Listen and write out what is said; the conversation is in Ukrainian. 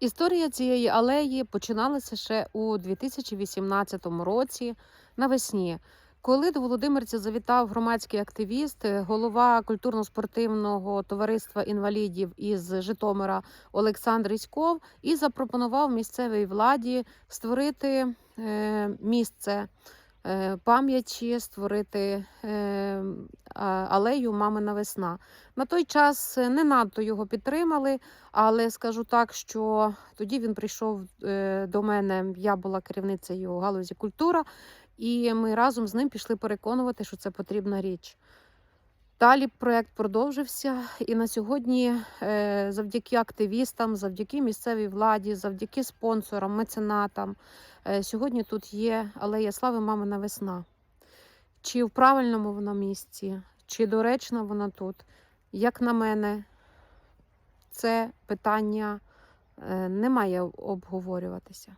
Історія цієї алеї починалася ще у 2018 році навесні. Коли до Володимирця завітав громадський активіст, голова культурно-спортивного товариства інвалідів із Житомира Олександр Іськов і запропонував місцевій владі створити е, місце пам'яті, створити е, алею Мамина весна. На той час е, не надто його підтримали, але скажу так, що тоді він прийшов е, до мене. Я була керівницею галузі культура, і ми разом з ним пішли переконувати, що це потрібна річ. Далі проект продовжився, і на сьогодні, е, завдяки активістам, завдяки місцевій владі, завдяки спонсорам, меценатам, е, сьогодні тут є алея слави Мамина весна. Чи в правильному вона місці, чи доречна вона тут, як на мене, це питання е, не має обговорюватися.